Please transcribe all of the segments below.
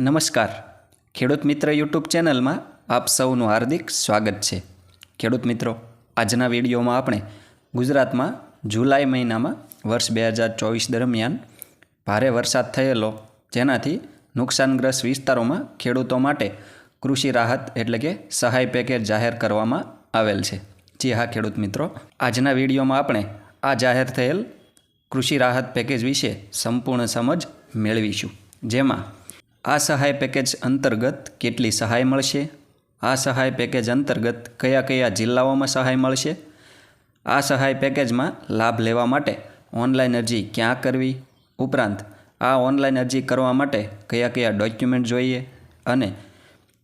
નમસ્કાર. ખેડૂત મિત્ર યુટ્યુબ ચેનલમાં આપ સૌનું હાર્દિક સ્વાગત છે. ખેડૂત મિત્રો, આજના વિડીયોમાં આપણે ગુજરાતમાં જુલાઈ મહિનામાં વર્ષ બે હજાર ચોવીસ દરમિયાન ભારે વરસાદ થયેલો, જેનાથી નુકસાનગ્રસ્ત વિસ્તારોમાં ખેડૂતો માટે કૃષિ રાહત એટલે કે સહાય પેકેજ જાહેર કરવામાં આવેલ છે. જી હા, ખેડૂત મિત્રો, આજના વિડીયોમાં આપણે આ જાહેર થયેલ કૃષિ રાહત પેકેજ વિશે સંપૂર્ણ સમજ મેળવીશું. જેમાં આ સહાય પેકેજ અંતર્ગત કેટલી સહાય મળશે? આ સહાય પેકેજ અંતર્ગત કયા કયા જિલ્લાઓમાં સહાય મળશે? આ સહાય પેકેજમાં લાભ લેવા માટે ઓનલાઈન અરજી ક્યાં કરવી? ઉપરાંત આ ઓનલાઈન અરજી કરવા માટે કયા કયા ડોક્યુમેન્ટ જોઈએ અને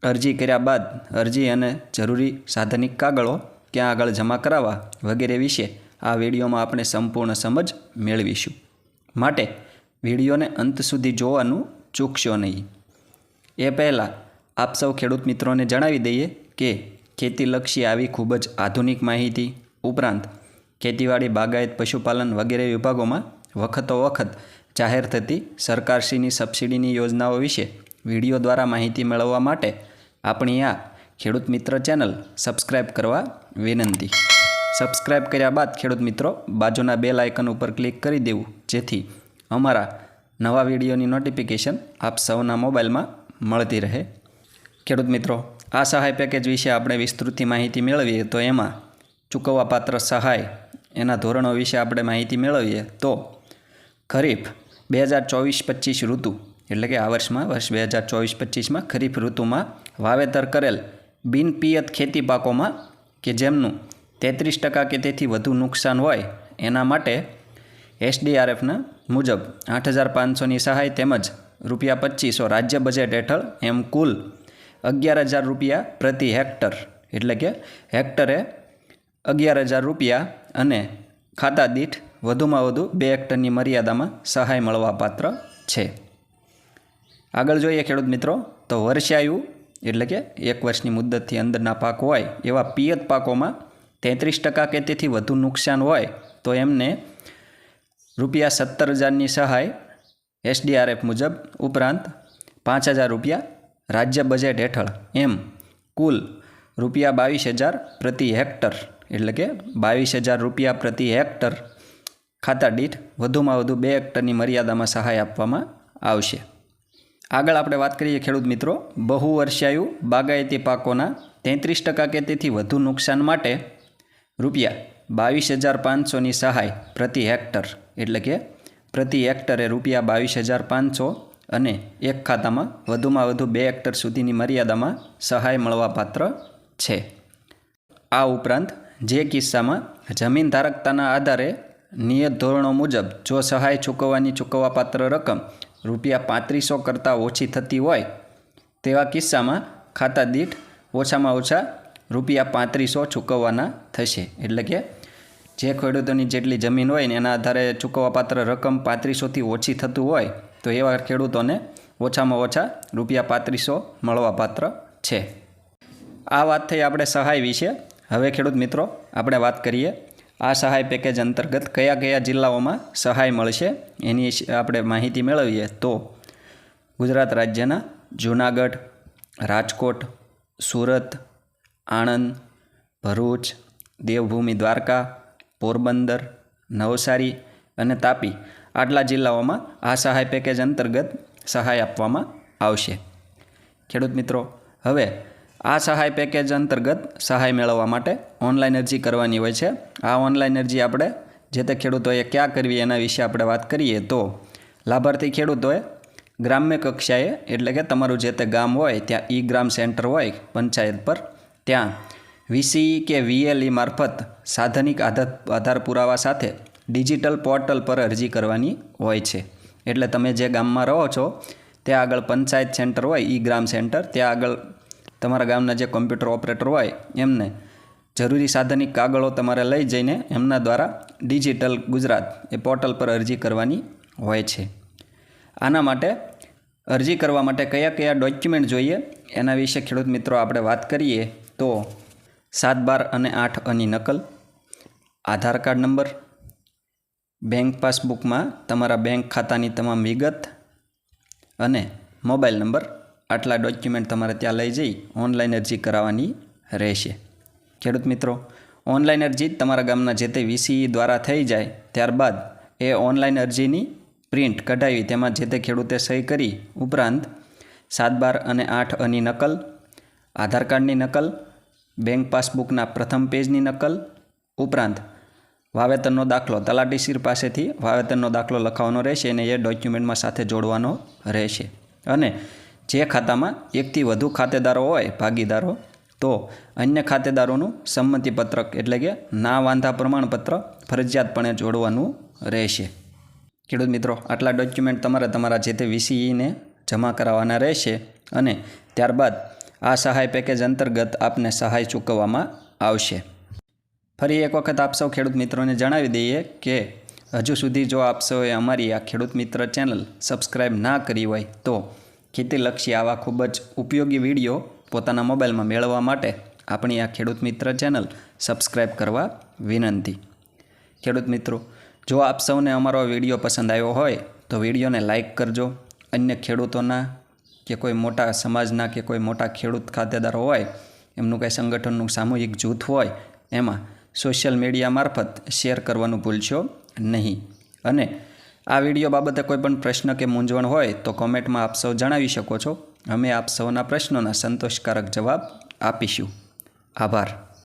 અરજી કર્યા બાદ અરજી અને જરૂરી સાધનિક કાગળો ક્યાં આગળ જમા કરાવવા વગેરે વિશે આ વિડીયોમાં આપણે સંપૂર્ણ સમજ મેળવીશું. માટે વિડીયોને અંત સુધી જોવાનું ચૂકશો નહીં. એ પહેલાં આપ સૌ ખેડૂત મિત્રોને જણાવી દઈએ કે ખેતીલક્ષી આવી ખૂબ જ આધુનિક માહિતી ઉપરાંત ખેતીવાડી, બાગાયત, પશુપાલન વગેરે વિભાગોમાં વખતો વખત જાહેર થતી સરકારશ્રીની સબસિડીની યોજનાઓ વિશે વીડિયો દ્વારા માહિતી મેળવવા માટે આપણી આ ખેડૂત મિત્ર ચેનલ સબસ્ક્રાઈબ કરવા વિનંતી. સબસ્ક્રાઈબ કર્યા બાદ ખેડૂત મિત્રો બાજુના બેલ આઇકન ઉપર ક્લિક કરી દેવું, જેથી અમારા નવા વિડીયોની નોટિફિકેશન આપ સૌના મોબાઈલમાં મળતી રહે. ખેડૂત મિત્રો, આ સહાય પેકેજ વિશે આપણે વિસ્તૃતથી માહિતી મેળવીએ તો એમાં ચૂકવવાપાત્ર સહાય એના ધોરણો વિશે આપણે માહિતી મેળવીએ તો ખરીફ બે હજાર ચોવીસ પચીસ ઋતુ, એટલે કે આ વર્ષમાં, વર્ષ બે હજાર ચોવીસ પચીસમાં ખરીફ ઋતુમાં વાવેતર કરેલ બિનપિયત ખેતી પાકોમાં કે જેમનું તેત્રીસ ટકા કે તેથી વધુ નુકસાન હોય એના માટે એસડીઆરએફના મુજબ આઠ હજાર પાંચસોની સહાય તેમજ રૂપિયા પચીસો. રાજ્ય બજેટ હેઠળ એમ કુલ અગિયાર હજાર રૂપિયા પ્રતિ હેક્ટર. એટલે કે હેક્ટરે અગિયાર હજાર રૂપિયા અને ખાતા દીઠ વધુમાં વધુ બે હેક્ટરની મર્યાદામાં સહાય મળવાપાત્ર છે. આગળ જોઈએ ખેડૂત મિત્રો, તો વર્ષાયુ એટલે કે એક વર્ષની મુદ્દતથી અંદરના પાક હોય, એવા પિયત પાકોમાં તેત્રીસ ટકા કે તેથી વધુ નુકસાન હોય, તો એમને રૂપિયા સત્તર હજારની સહાય એસડીઆરએફ મુજબ ઉપરાંત પાંચ હજાર રૂપિયા રાજ્ય બજેટ હેઠળ એમ કુલ રૂપિયા બાવીસ હજાર પ્રતિ હેક્ટર એટલે કે બાવીસ હજાર રૂપિયા પ્રતિ હેક્ટર ખાતા દીઠ વધુમાં વધુ બે હેક્ટરની મર્યાદામાં સહાય આપવામાં આવશે. આગળ આપણે વાત કરીએ ખેડૂત મિત્રો, બહુ વર્ષાયુ બાગાયતી પાકોના તેત્રીસ ટકા કે તેથી વધુ નુકસાન માટે રૂપિયા બાવીસ હજાર પાંચસોની સહાય પ્રતિ હેક્ટર એટલે કે પ્રતિ હેક્ટરે રૂપિયા બાવીસ હજાર પાંચસો અને એક ખાતામાં વધુમાં વધુ બે હેક્ટર સુધીની મર્યાદામાં સહાય મળવાપાત્ર છે. આ ઉપરાંત, જે કિસ્સામાં જમીન ધારકતાના આધારે નિયત ધોરણો મુજબ જો સહાય ચૂકવવાની ચૂકવવાપાત્ર રકમ રૂપિયા પાંત્રીસો કરતાં ઓછી થતી હોય, તેવા કિસ્સામાં ખાતા દીઠ ઓછામાં ઓછા રૂપિયા પાંત્રીસો ચૂકવવાના થશે. એટલે કે જે ખેડૂતોની જેટલી જમીન હોય ને એના આધારે ચૂકવવાપાત્ર રકમ પાંત્રીસોથી ઓછી થતું હોય, તો એવા ખેડૂતોને ઓછામાં ઓછા રૂપિયા પાંત્રીસો મળવાપાત્ર છે. આ વાત થઈ આપણે સહાય વિશે. હવે ખેડૂત મિત્રો, આપણે વાત કરીએ આ સહાય પેકેજ અંતર્ગત કયા કયા જિલ્લાઓમાં સહાય મળશે એની આપણે માહિતી મેળવીએ તો ગુજરાત રાજ્યના જૂનાગઢ, રાજકોટ, સુરત, આણંદ, ભરૂચ, દેવભૂમિ, દ્વારકા પોરબંદર, નવસારી અને તાપી આટલા જિલ્લાઓમાં આ સહાય પેકેજ અંતર્ગત સહાય આપવામાં આવશે. ખેડૂત મિત્રો, હવે આ સહાય પેકેજ અંતર્ગત સહાય મેળવવા માટે ઓનલાઈન અરજી કરવાની હોય છે. આ ઓનલાઈન અરજી આપણે જે તે ખેડૂતોએ ક્યાં કરવી એના વિશે આપણે વાત કરીએ તો લાભાર્થી ખેડૂતોએ ગ્રામ્ય કક્ષાએ એટલે કે તમારું જે તે ગામ હોય ત્યાં ઈ ગ્રામ સેન્ટર હોય, પંચાયત પર, ત્યાં વીસી કે વીએલઈ મારફત સાધનિક આધાર આધાર પુરાવા સાથે ડિજિટલ પોર્ટલ પર અરજી કરવાની હોય છે. એટલે તમે જે ગામમાં રહો છો, ત્યાં આગળ પંચાયત સેન્ટર હોય, ઈ ગ્રામ સેન્ટર, ત્યાં આગળ તમારા ગામના જે કોમ્પ્યુટર ઓપરેટર હોય, એમને જરૂરી સાધનિક કાગળો તમારે લઈ જઈને એમના દ્વારા ડિજિટલ ગુજરાત એ પોર્ટલ પર અરજી કરવાની હોય છે. આના માટે અરજી કરવા માટે કયા કયા ડોક્યુમેન્ટ જોઈએ, એના વિશે ખેડૂત મિત્રો આપણે વાત કરીએ તો સાત બાર અને આઠ અની નકલ, આધાર કાર્ડ નંબર, બેંક પાસબુકમાં તમારા બેંક ખાતાની તમામ વિગત અને મોબાઈલ નંબર, આટલા ડોક્યુમેન્ટ તમારે ત્યાં લઈ જઈ ઓનલાઈન અરજી કરાવવાની રહેશે. ખેડૂત મિત્રો, ઓનલાઈન અરજી તમારા ગામના જે તે વીસીઈ દ્વારા થઈ જાય ત્યારબાદ એ ઓનલાઈન અરજીની પ્રિન્ટ કઢાવી તેમાં જે તે ખેડૂતે સહી કરી ઉપરાંત સાત બાર અને આઠ અની નકલ, આધાર કાર્ડની નકલ બેંક પાસબુકના પ્રથમ પેજની નકલ ઉપરાંત વાવેતરનો દાખલો તલાટીશીર પાસેથી વાવેતરનો દાખલો લખાવવાનો રહેશે અને એ ડોક્યુમેન્ટમાં સાથે જોડવાનો રહેશે. અને જે ખાતામાં એકથી વધુ ખાતેદારો હોય, ભાગીદારો, તો અન્ય ખાતેદારોનું સંમતિપત્રક એટલે કે ના વાંધા પ્રમાણપત્ર ફરજિયાતપણે જોડવાનું રહેશે. ખેડૂત મિત્રો, આટલા ડોક્યુમેન્ટ તમારે તમારા જે તે વીસીઈને જમા કરાવવાના રહેશે અને ત્યારબાદ આ સહાય પેકેજ અંતર્ગત આપને સહાય ચૂકવવામાં આવશે. ફરી એક વખત આપ સૌ ખેડૂત મિત્રોને જણાવી દઈએ કે હજુ સુધી જો આપ સૌએ અમારી આ ખેડૂત મિત્ર ચેનલ સબસ્ક્રાઈબ ના કરી હોય તો ખેતીલક્ષી આવા ખૂબ જ ઉપયોગી વીડિયો પોતાના મોબાઈલમાં મેળવવા માટે આપણી આ ખેડૂત મિત્ર ચેનલ સબસ્ક્રાઈબ કરવા વિનંતી. ખેડૂત મિત્રો, જો આપ સૌને અમારો વીડિયો પસંદ આવ્યો હોય તો વિડીયોને લાઇક કરજો. અન્ય ખેડૂતોના કે કોઈ મોટા સમાજના કે કોઈ મોટા ખેડૂત ખાતેદારો હોય, એમનું કંઈ સંગઠનનું સામૂહિક જૂથ હોય, એમાં સોશિયલ મીડિયા મારફત શેર કરવાનું ભૂલશો નહીં. અને આ વીડિયો બાબતે કોઈ પણ પ્રશ્ન કે મૂંઝવણ હોય તો કોમેન્ટમાં આપ સૌ જણાવી શકો છો. અમે આપ સૌના પ્રશ્નોના સંતોષકારક જવાબ આપીશું. આભાર.